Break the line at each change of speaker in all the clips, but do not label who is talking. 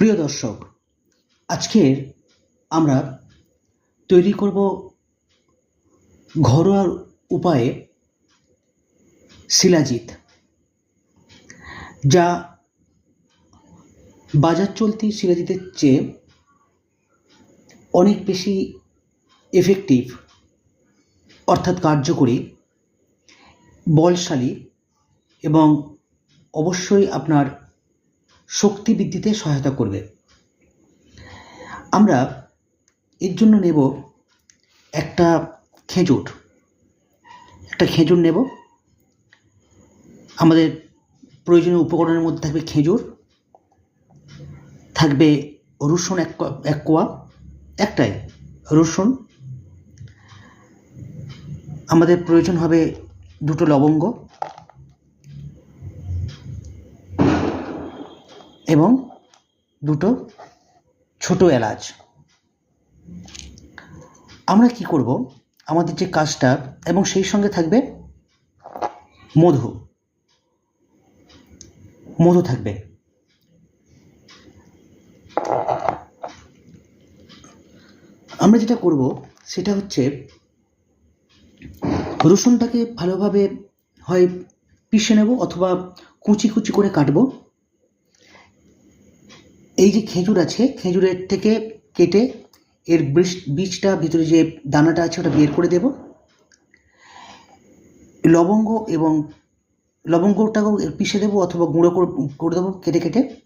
প্রিয় দর্শক আজকের আমরা তৈরি করব ঘরোয়া উপায়ে শিলাজিৎ, যা বাজার চলতি শিলাজিতের চেয়ে অনেক বেশি এফেক্টিভ অর্থাৎ কার্যকরী, বলশালী এবং অবশ্যই আপনার শক্তি বৃদ্ধিতে সহায়তা করবে। আমরা এর জন্য নেব একটা খেজুর। একটা খেজুর নেব। আমাদের প্রয়োজনীয় উপকরণের মধ্যে থাকবে খেজুর, থাকবে রসুন এক এক কোয়া, একটাই রসুন। আমাদের প্রয়োজন হবে দুটো লবঙ্গ। এবং দুটো ছোট এলাচ। আমরা কি করব? আমাদের যে কাজটা এবং সেই সঙ্গে থাকবে মধু। মধু থাকবে। আমরা যেটা করব সেটা হচ্ছে রসুনটাকে ভালোভাবে হয় পিষে নেব অথবা কুচি কুচি করে কাটবো। এই যে খেজুর আছে, খেজুরের থেকে কেটে এর বীজ- বীজটা, ভিতরে যে দানাটা আছে ওটা বের করে দেব। লবঙ্গ এবং লবঙ্গটাকেও পিষে দেবো অথবা গুঁড়ো করে করে দেবো কেটে কেটে।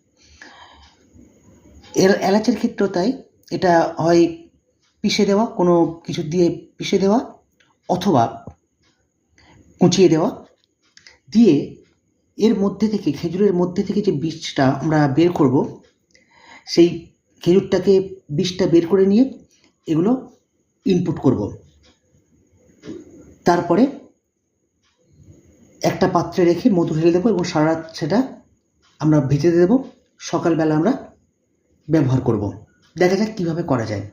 এর এলাচের ক্ষেত্রেও তাই, এটা হয় পিষে দেওয়া, কোনো কিছু দিয়ে পিষে দেওয়া অথবা কুচিয়ে দেওয়া। দিয়ে এর মধ্যে থেকে, খেজুরের মধ্যে থেকে যে বীজটা আমরা বের করব সেই খেজুরটাকে বিষটা বের করে নিয়ে এগুলো ইনপুট করব। তারপরে একটা পাত্রে রেখে মধু ঢেলে দেবো এবং সারা রাত সেটা আমরা ভেজে দেবো। সকালবেলা আমরা ব্যবহার করব। দেখা যাক কীভাবে করা যায়।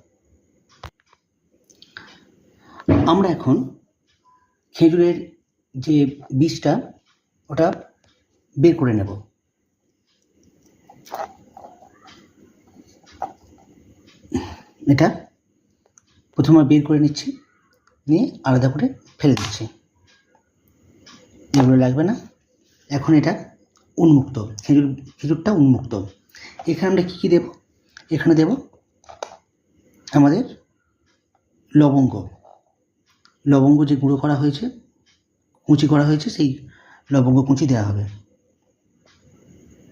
আমরা এখন খেজুরের যে বীজটা ওটা বের করে নেব। এটা প্রথমে বের করে নিচ্ছি, নিয়ে আলাদা করে ফেলে দিচ্ছি। এগুলো লাগবে না। এখন এটা উন্মুক্ত, খেজুর, খেজুরটা উন্মুক্ত। এখানে আমরা কী কী দেব? এখানে দেব আমাদের লবঙ্গ। লবঙ্গ যে গুঁড়ো করা হয়েছে, কুচি করা হয়েছে, সেই লবঙ্গ কুচি দেওয়া হবে।